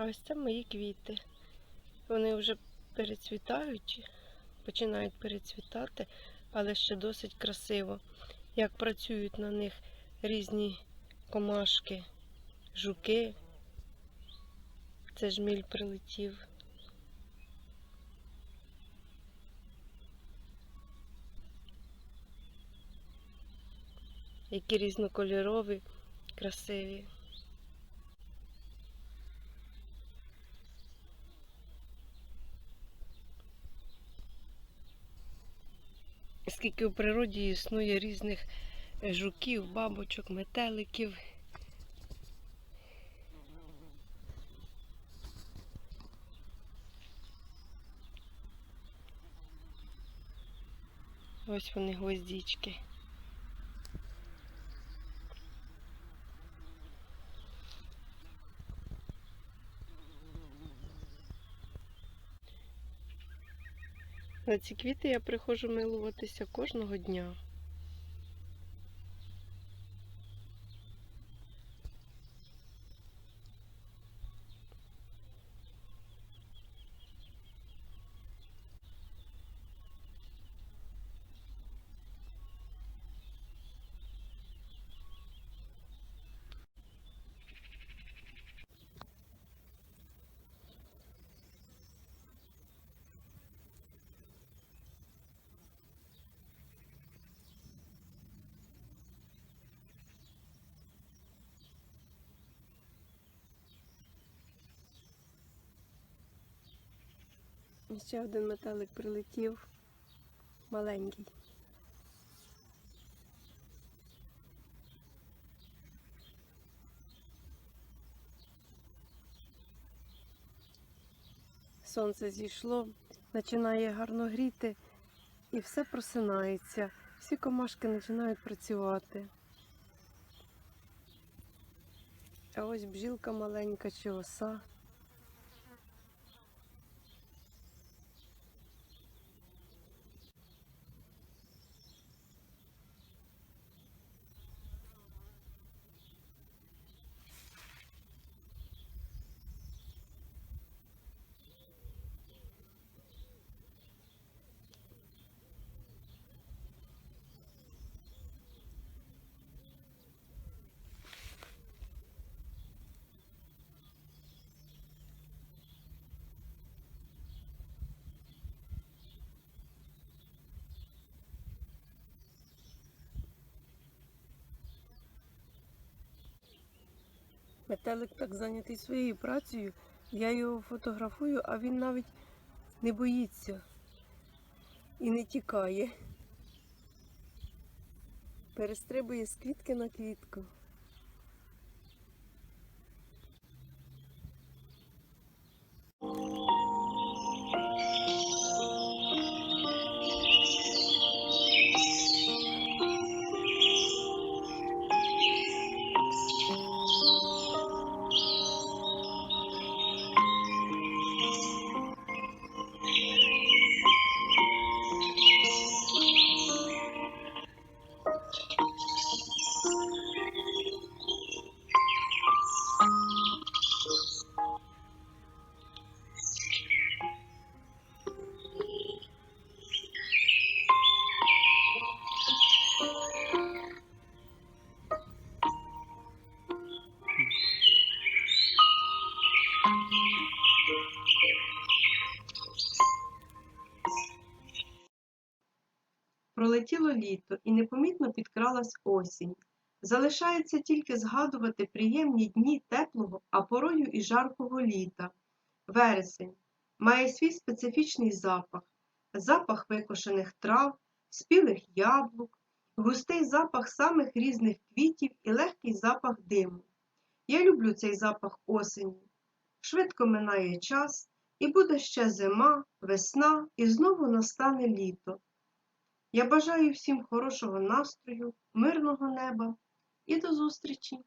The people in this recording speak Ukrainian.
А ось це мої квіти. Вони вже перецвітають, починають перецвітати, але ще досить красиво. Як працюють на них різні комашки, жуки. Це жміль прилетів. Які різнокольорові, красиві. Скільки у природі існує різних е, жуків, бабочок, метеликів. Ось вони гвоздічки. На ці квіти я приходжу милуватися кожного дня. І ще один метелик прилетів маленький. Сонце зійшло, починає гарно гріти і все просинається. Всі комашки починають працювати. А ось бджілка маленька чи оса. Метелик так зайнятий своєю працею. Я його фотографую, а він навіть не боїться і не тікає. Перестрибує з квітки на квітку. Пролетіло літо і непомітно підкралась осінь. Залишається тільки згадувати приємні дні теплого, а порою і жаркого літа. Вересень має свій специфічний запах, запах викошених трав, спілих яблук, густий запах самих різних квітів і легкий запах диму. Я люблю цей запах осені. Швидко минає час, і буде ще зима, весна, і знову настане літо. Я бажаю всім хорошого настрою, мирного неба і до зустрічі!